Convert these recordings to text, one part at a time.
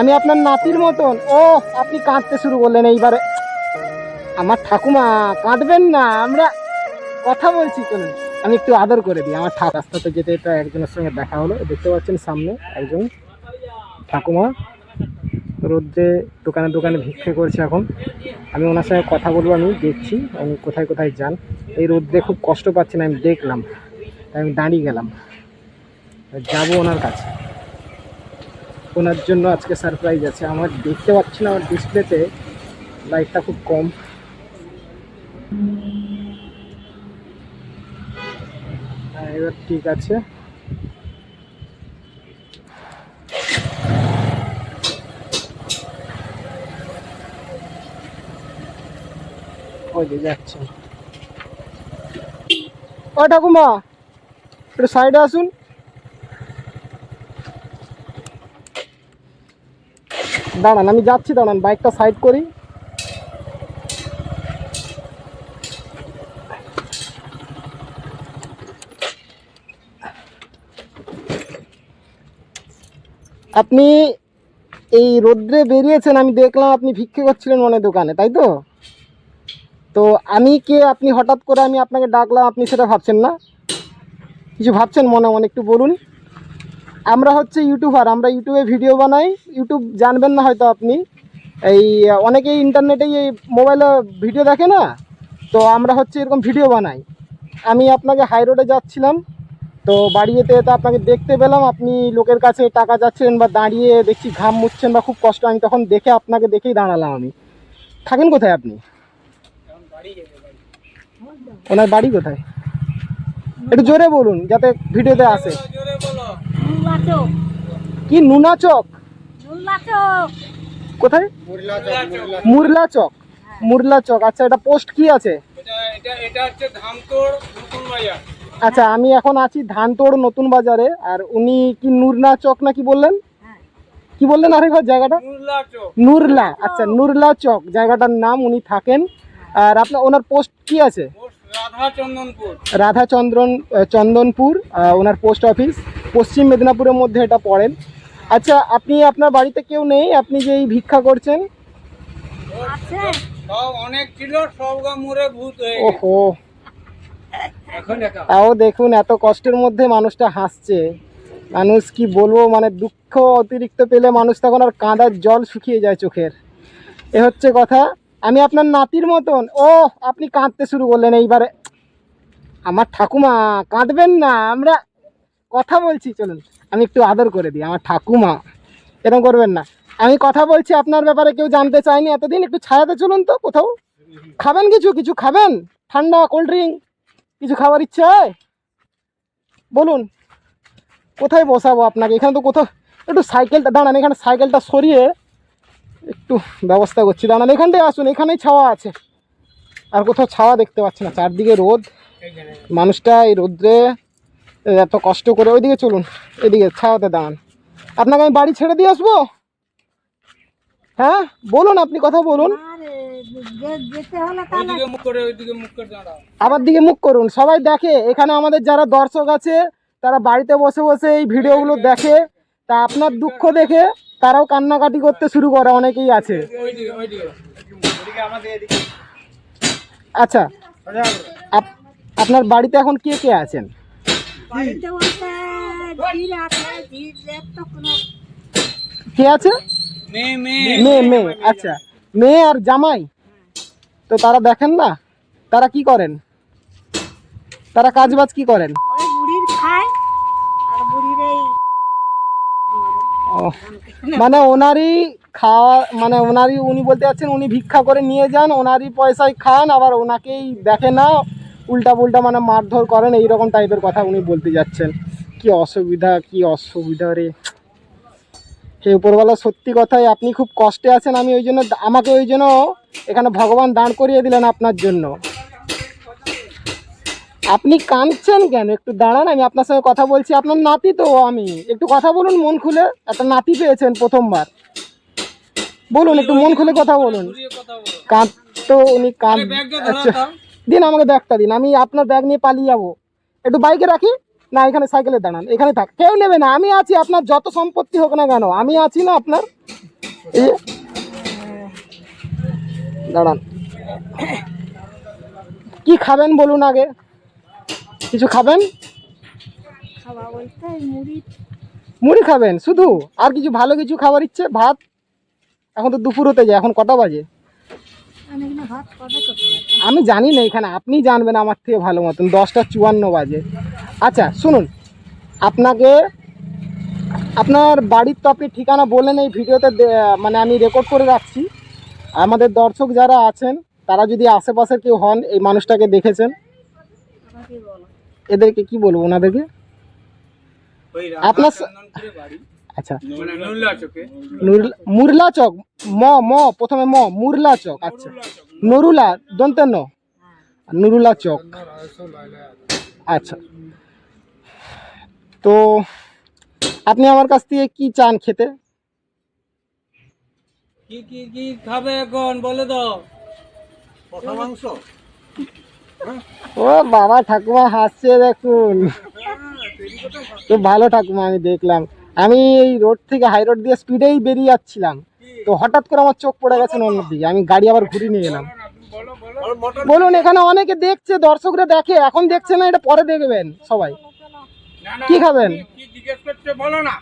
আমি আপনার নাতির মতন। ও আপনি কাঁদতে শুরু করলেন এইবারে। আমার ঠাকুমা, কাঁদবেন না, আমরা কথা বলছি, চলুন। আমি একটু আদর করে দিই। আমার ঠাক রাস্তাতে যেতে যেতে একজনের সঙ্গে দেখা হলো। দেখতে পাচ্ছেন সামনে একজন ঠাকুমা। রোদ্রে দোকানে দোকানে ভিক্ষে করছে এখন। আমি ওনার সঙ্গে কথা বলব, আমি দেখছি উনি কোথায় কোথায় যান। এই রোদ্রে খুব কষ্ট পাচ্ছেন, আমি দেখলাম। আমি দাঁড়িয়ে গেলাম। যাব ওনার কাছে। ওনার জন্য আজকে সারপ্রাইজ আছে। আমার দেখতে পাচ্ছি না আমার ডিসপ্লেতে লাইটটা খুব কম। হ্যাঁ, এবার ঠিক আছে। ওই যাচ্ছে। ও ঠাকুমা একটু সাইডে আসুন। দাঁড়ান, আমি যাচ্ছি, দাঁড়ান, বাইকটা সাইড করি। আপনি এই রোদ্রে বেরিয়েছেন, আমি দেখলাম আপনি ভিক্ষে করছিলেন মনে দোকানে, তাই তো? তো আমি কে, আপনি হঠাৎ করে আমি আপনাকে ডাকলাম, আপনি সেটা ভাবছেন না? কিছু ভাবছেন মনে মনে একটু বলুন। আমরা হচ্ছে ইউটিউবার আমরা ইউটিউবে ভিডিও বানাই। ইউটিউব জানবেন না হয়তো আপনি। এই, অনেকেই ইন্টারনেটে এই মোবাইলে ভিডিও দেখে না? তো আমরা হচ্ছে এরকম ভিডিও বানাই। আমি আপনাকে হাই রোডে যাচ্ছিলাম। তো বাড়ি যেতে যেতে আপনাকে দেখতে পেলাম, আপনি লোকের কাছে টাকা যাচ্ছেন বা দাঁড়িয়ে দেখছি ঘাম মুছছেন বা খুব কষ্ট, আমি তখন দেখে আপনাকে দেখেই দাঁড়ালাম আমি। থাকেন কোথায় আপনি? ওনার বাড়ি কোথায়? একটু জোরে বলুন, যাতে ভিডিওতে আসে। কি নুনা চক কোথায়? মুরলা চক মুরলা চক আচ্ছা এটা পোস্ট কি আছে? এটা এটা এটা হচ্ছে ধামতোড় নতুন বাজার। আচ্ছা আমি এখন আছি ধানতোড় নতুন বাজারে। আর উনি কি নুরনা চক না কি বললেন? হ্যাঁ। কি বললেন আরেকবার জায়গাটা? নুরলা। আচ্ছা নুরলা চক জায়গাটার নাম উনি থাকেন। আর আপনার ওনার পোস্ট কি আছে? রাধা আহ, চন্দনপুর ওনার পোস্ট অফিস। পশ্চিম মেদিনীপুরের মধ্যে এটা পড়েন। আচ্ছা আপনি আপনার বাড়িতে কেউ নেই? আপনি যে এই ভিক্ষা করছেন? অনেক ছিল ভূত হয়ে ওহো। তাও দেখুন এত কষ্টের মধ্যে মানুষটা হাসছে। মানুষ কি বলব মানে দুঃখ অতিরিক্ত পেলে মানুষ তখন আর কাঁদার জল শুকিয়ে যায় চোখের। এ হচ্ছে কথা। আমি আপনার নাতির মতন। ও আপনি কাঁদতে শুরু করলেন এইবারে। আমার ঠাকুমা, কাঁদবেন না, আমরা কথা বলছি, চলুন। আমি একটু আদর করে দিই, আমার ঠাকুমা। এরকম করবেন না। আমি কথা বলছি, আপনার ব্যাপারে কেউ জানতে চায়নি এতদিন, একটু ছায়াতে চলুন তো কোথাও। খাবেন কিছু কিছু খাবেন? ঠান্ডা কোল্ড ড্রিঙ্ক কিছু খাবার ইচ্ছে হয়? বলুন, কোথায় বসাবো আপনাকে? এখানে তো কোথাও, একটু সাইকেলটা, দাঁড়ান, এখানে সাইকেলটা সরিয়ে একটু ব্যবস্থা করছি। দাঁড়ান এখানটায় আসুন এখানেই ছাওয়া আছে। আর কোথাও ছাওয়া দেখতে পাচ্ছি না চারদিকে রোদ। মানুষটা এই রোদ্রে এত কষ্ট করে ওইদিকে চলুন এদিকে ছাওয়াতে দাঁড়ান। আপনাকে আমি বাড়ি ছেড়ে দিয়ে আসব? হ্যাঁ বলুন আপনি কথা বলুন। আর এ, যে- যেতে হলে তাহলে ওইদিকে মুখ করে ওইদিকে মুখ করে দাঁড়াও। আমার দিকে মুখ করুন সবাই দেখে। এখানে আমাদের যারা দর্শক আছে তারা বাড়িতে বসে বসে এই ভিডিওগুলো দেখে তা আপনার দুঃখ দেখে তারাও কান্নাকাটি করতে শুরু করে, অনেকেই আছে। আচ্ছা আপ- আপনার বাড়িতে এখন কে কে আছেন? কে আছে? মেয়ে মেয়ে। আচ্ছা মেয়ে আর জামাই? তো তারা দেখেন না? তারা কি করেন? তারা কাজবাজ কি করেন ওই বুড়ির খায় আর বুড়ির এই ও মানে ওনারই খাওয়া মানে ওনারই, উনি বলতে যাচ্ছেন উনি ভিক্ষা করে নিয়ে যান, ওনারই পয়সায় খান, আবার ওনাকেই দেখে না, উল্টা পুল্টা মানে মারধর করেন এই রকম টাইপের কথা উনি বলতে যাচ্ছেন। কি অসুবিধা কি অসুবিধা রে। হে, উপরওয়ালা, সত্যি কথাই আপনি খুব কষ্টে আছেন, আমি ওই জন্য, আমাকে ওই জন্য এখানে ভগবান দাঁড় করিয়ে দিলেন আপনার জন্য। আপনি কাঁদছেন কেন? একটু দাঁড়ান আমি আপনার সঙ্গে কথা বলছি। আপনার নাতি তো আমি। একটু কথা বলুন মন খুলে। একটা নাতি পেয়েছেন প্রথমবার। বলুন একটু মন খুলে কথা বলুন। কাঁদ তো উনি কাঁদ আচ্ছা দিন আমাকে ব্যাগটা দিন। আমি আপনার ব্যাগ নিয়ে পালিয়ে যাব। একটু বাইকে রাখি? না এখানে সাইকেলে দাঁড়ান। এখানে থাক। কেউ নেবে না। আমি আছি আপনার যত সম্পত্তি হোক না কেন। আমি আছি না আপনার। এই দাঁড়ান। কি খাবেন বলুন আগে? কিছু খাবেন? মুড়ি। খাবেন শুধু? আর কিছু ভালো কিছু খাবার ইচ্ছে? ভাত? এখন তো দুপুর হতে যায় এখন কটা বাজে? আমি জানি না এখানে আপনি জানবেন আমার থেকে ভালো মতন দশটা চুয়ান্ন বাজে। আচ্ছা শুনুন আপনাকে আপনার বাড়ির তো আপনি ঠিকানা বললেন এই ভিডিওতে মানে আমি রেকর্ড করে রাখছি। আমাদের দর্শক যারা আছেন তারা যদি আশেপাশে কেউ হন এই মানুষটাকে দেখেছেন। এদেরকে কি বলব ওনাদেরকে? আপনার আচ্ছা। মানে মুরলা চক ম ম প্রথমে ম মুরলা চক আচ্ছা। নুরুলা দন্তে ন নুরুলা চক। আচ্ছা। তো আপনি আমার কাছ থেকে কি চান খেতে? কি কি কি খাবে এখন? বলে দাও। মাংস? ও বাবা ঠাকুমা হাসছে দেখুন। তো ভালো ঠাকুমা আমি দেখলাম। আমি এই রোড থেকে হাই রোড দিয়ে স্পিডেই বেরিয়ে যাচ্ছিলাম। তো হঠাৎ করে আমার চোখ পড়ে গেছে অন্যদিকে আমি গাড়ি আবার ঘুরিয়ে নিয়ে এলাম। বলো বলো বলুন এখানে অনেকে দেখছে দর্শকরা দেখে এখন দেখছে না এটা পরে দেখবেন সবাই। না, না, কি খাবেন? বলো না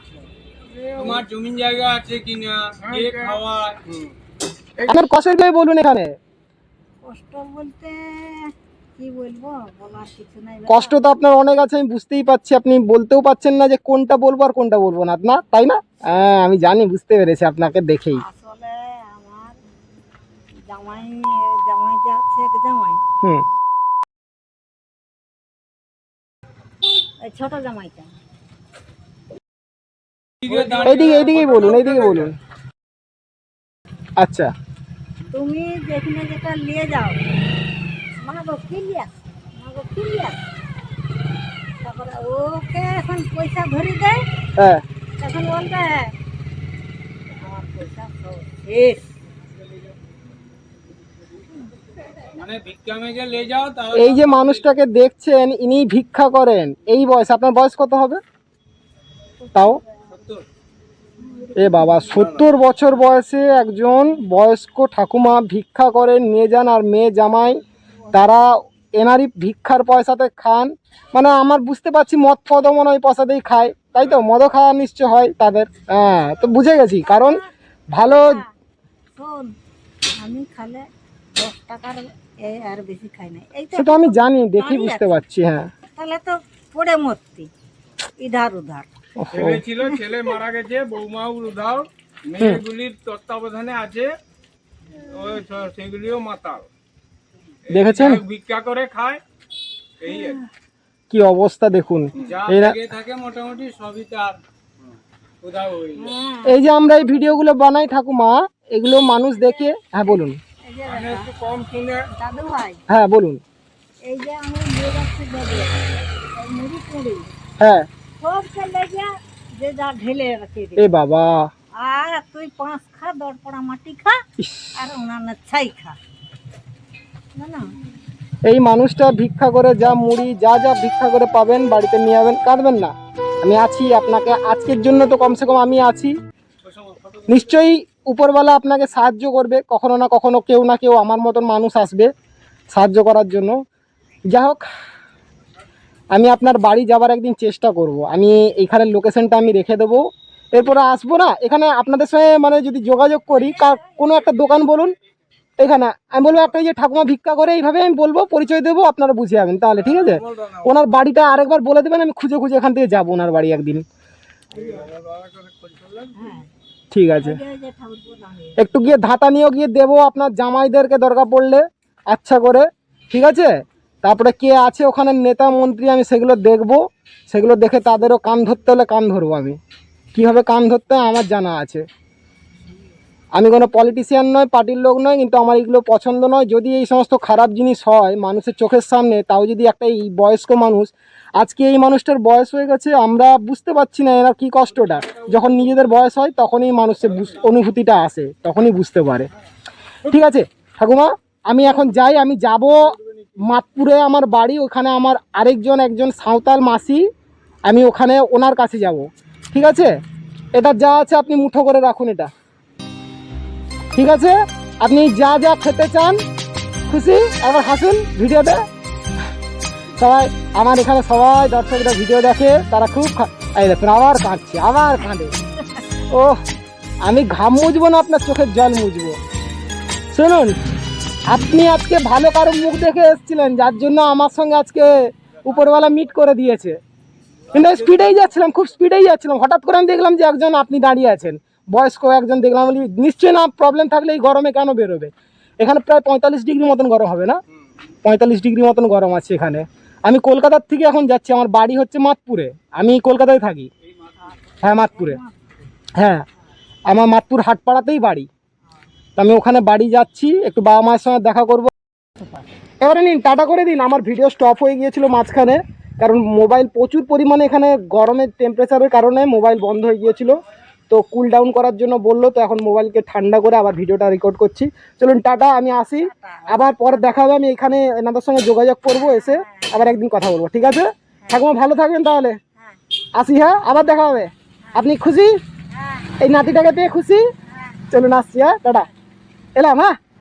তোমার জমিন জায়গা আছে কিনা? কে আপনার কষের গায়ে বলুন এখানে। কষ্ট বলতে কি বলব? বলার কিছু নাই কষ্ট তো আপনার অনেক আছে আমি বুঝতেই পারছি। আপনি বলতেও পাচ্ছেন না যে কোনটা বলব আর কোনটা বলব না না তাই না? হ্যাঁ আমি জানি বুঝতে পেরেছি আপনাকে দেখেই। আসলে আমার জামাই জামাই যে এক জামাই। হুম। এই ছোট জামাইটা। এইদিকে এইদিকেই বলুন এইদিকে বলুন। আচ্ছা। তুমি যেখানে যেটা নিয়ে যাও মা গো ফিলিয়াস। মা তারপরে ওকে এখন পয়সা ধরে দেয় হ্যাঁ। তখন বলবে আমার পয়সা শেষ। মানে ভিক্ষা মেঘে লে যাও তাহলে এই যে মানুষটাকে দেখছেন ইনি ভিক্ষা করেন এই বয়স আপনার বয়স কত হবে? তাও? এ বাবা সত্তর বছর বয়সে একজন বয়স্ক ঠাকুমা ভিক্ষা করেন নিয়ে যান আর মেয়ে জামাই তারা এনারই ভিক্ষার পয়সাতে খান। মানে আমার বুঝতে পারছি মদ ফদও মনে হয় ওই পয়সাতেই খায়। তাই তো? মদও খাওয়া নিশ্চয় হয় তাদের। হ্যাঁ তো বুঝে গেছি। কারণ ভালো শোন আমি খালে দশ টাকার আর বেশি খাই না। তো সেটা আমি জানি দেখি বুঝতে পারছি হ্যাঁ। তাহলে তো পড়ে মরতি। ইধার উধার। ছেলে ছিল মারা গেছে বৌমাও উধাও। মেয়েগুলির তত্ত্বাবধানে আছে। সেগুলিও মাতাল। দেখেছেন? ভিক্ষা করে খায়। এই কি। অবস্থা দেখুন। থাকে মোটামুটি সবই তার এই যে আমরা এই ভিডিওগুলো বানাই ঠাকুমা এগুলো মানুষ দেখে হ্যাঁ বলুন। মানে একটু কম শুনে দাদু ভাই হ্যাঁ বলুন। এই যে আমি হ্যাঁ। সব চলে যা যে যা ঢেলে রেখে এ বাবা। আর তুই পাঁচ খা দরপড়া মাটি খা আর ওনার ছাই খা। এই মানুষটা ভিক্ষা করে যা মুড়ি, যা যা ভিক্ষা করে পাবেন, বাড়িতে নিয়ে যাবেন, কাঁদবেন না। আমি আছি আপনাকে, আজকের জন্য তো কমসে কম আমি আছি। নিশ্চয়ই উপরওয়ালা আপনাকে সাহায্য করবে, কখনো না কখনো কেউ না কেউ আমার মতন মানুষ আসবে সাহায্য করার জন্য। যাই হোক, আমি আপনার বাড়ি যাবার একদিন চেষ্টা করব। আমি এইখানের লোকেশনটা আমি রেখে দেবো। এরপরে আসব না। এখানে আপনাদের সঙ্গে মানে যদি যোগাযোগ করি কার কোনো একটা দোকান বলুন। এখানে। আমি বলব একটা যে ঠাকুমা ভিক্ষা করে এইভাবে আমি বলব, পরিচয় দেবো, আপনারা বুঝে যাবেন। তাহলে ঠিক আছে? ওনার বাড়িটা আরেকবার বলে দেবেন, আমি খুঁজে খুঁজে এখান থেকে যাব ওনার বাড়ি একদিন। ঠিক আছে। একটু গিয়ে ধাতা নিয়েও গিয়ে দেবো, আপনার জামাইদেরকে দরকার পড়লে আচ্ছা করে। ঠিক আছে? তারপরে কে আছে ওখানে, নেতা, মন্ত্রী, আমি সেগুলো দেখব। সেগুলো দেখে তাদেরও কান ধরতে হলে কান ধরবো আমি। কীভাবে কান ধরতে আমার জানা আছে। আমি কোনো পলিটিশিয়ান নয়, পার্টির লোক নয়, কিন্তু আমার এগুলো পছন্দ নয়। যদি এই সমস্ত খারাপ জিনিস হয় মানুষের চোখের সামনে, তাও যদি একটা এই বয়স্ক মানুষ, আজকে এই মানুষটার বয়স হয়ে গেছে, আমরা বুঝতে পারছি না এরা কী কষ্টটা। যখন নিজেদের বয়স হয়, তখনই মানুষের অনুভূতিটা আসে, তখনই বুঝতে পারে। ঠিক আছে, ঠাকুমা, আমি এখন যাই, আমি যাব মাতপুরে আমার বাড়ি, ওখানে আমার আরেকজন, একজন সাঁওতাল মাসি, আমি ওখানে ওনার কাছে যাব। ঠিক আছে? এটা যা আছে আপনি মুঠো করে রাখুন এটা। ঠিক আছে? আপনি যা যা খেতে চান, খুশি? আবার হাসুন ভিডিওতে। সবাই, আমার এখানে সবাই দর্শকরা ভিডিও দেখে, তারা খুব এই দেখুন, আবার কাঁদছে, আবার কাঁদে। ও আমি ঘাম মুছবো না, আপনার চোখের জল মুছবো। শুনুন, আপনি আজকে ভালো কারও মুখ দেখে এসেছিলেন, যার জন্য আমার সঙ্গে আজকে উপরওয়ালা মিট করে দিয়েছে। কিন্তু স্পিডেই যাচ্ছিলাম, খুব স্পিডেই যাচ্ছিলাম। হঠাৎ করে আমি দেখলাম যে একজন আপনি দাঁড়িয়ে আছেন। বয়স্ক একজন দেখলাম বলি, নিশ্চয়ই না প্রবলেম থাকলে এই গরমে কেন বেরোবে? এখানে প্রায় পঁয়তাল্লিশ ডিগ্রি মতন গরম হবে না? পঁয়তাল্লিশ ডিগ্রি মতন গরম আছে এখানে। আমি কলকাতার থেকে এখন যাচ্ছি, আমার বাড়ি হচ্ছে মাতপুরে। আমি কলকাতায় থাকি। হ্যাঁ মাতপুরে। হ্যাঁ আমার মাতপুর হাটপাড়াতেই বাড়ি। তো আমি ওখানে বাড়ি যাচ্ছি, একটু বাবা মায়ের সঙ্গে দেখা করব। এবারে নিন, টাটা করে দিন, আমার ভিডিও স্টপ হয়ে গিয়েছিল মাঝখানে। কারণ মোবাইল প্রচুর পরিমাণে এখানে গরমের টেম্পারেচারের কারণে মোবাইল বন্ধ হয়ে গিয়েছিল। তো কুল ডাউন করার জন্য বলল তো এখন মোবাইলকে ঠান্ডা করে আবার ভিডিওটা রেকর্ড করছি। চলুন টাটা আমি আসি। আবার পরে দেখা হবে আমি এখানে এনাদের সঙ্গে যোগাযোগ করব এসে আবার একদিন কথা বলব ঠিক আছে? ঠাকুমা ভালো থাকবেন তাহলে। হ্যাঁ। আসি হ্যাঁ আবার দেখা হবে। আপনি খুশি? হ্যাঁ। এই নাতিটাকে পেয়ে খুশি? চলুন আসছি হ্যাঁ টাটা। এলাম হ্যাঁ।